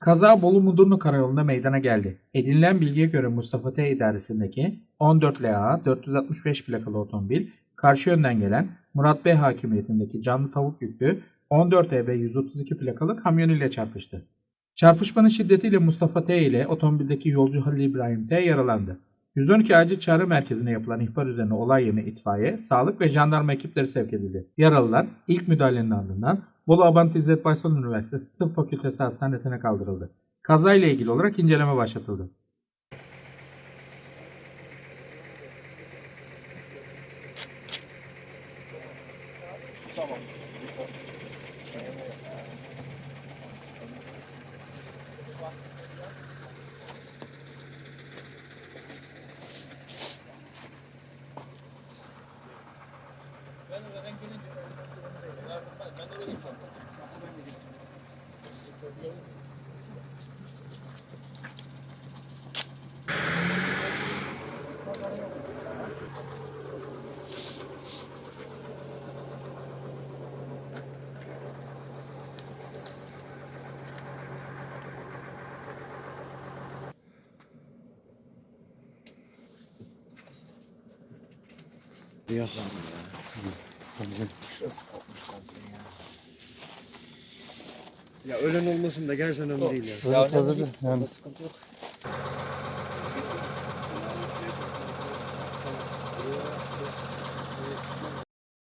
Kaza Bolu Mudurnu Karayolu'nda meydana geldi. Edinilen bilgiye göre Mustafa T idaresindeki 14 LA 465 plakalı otomobil karşı yönden gelen Murat B hakimiyetindeki canlı tavuk yüklü 14 EB 132 plakalı kamyon ile çarpıştı. Çarpışmanın şiddetiyle Mustafa T ile otomobildeki yolcu Halil İbrahim T yaralandı. 112 acil çağrı merkezine yapılan ihbar üzerine olay yerine itfaiye, sağlık ve jandarma ekipleri sevk edildi. Yaralılar ilk müdahalenin ardından Bolu Abant İzzet Baysal Üniversitesi Tıp Fakültesi Hastanesi'ne kaldırıldı. Kazayla ilgili olarak inceleme başlatıldı. Ya. Şurası kopmuş komple ya. Ya ölen olmasın da gerçekten önemli değil yani. Ya, Öyle tabii. Yani. Sıkıntı yok.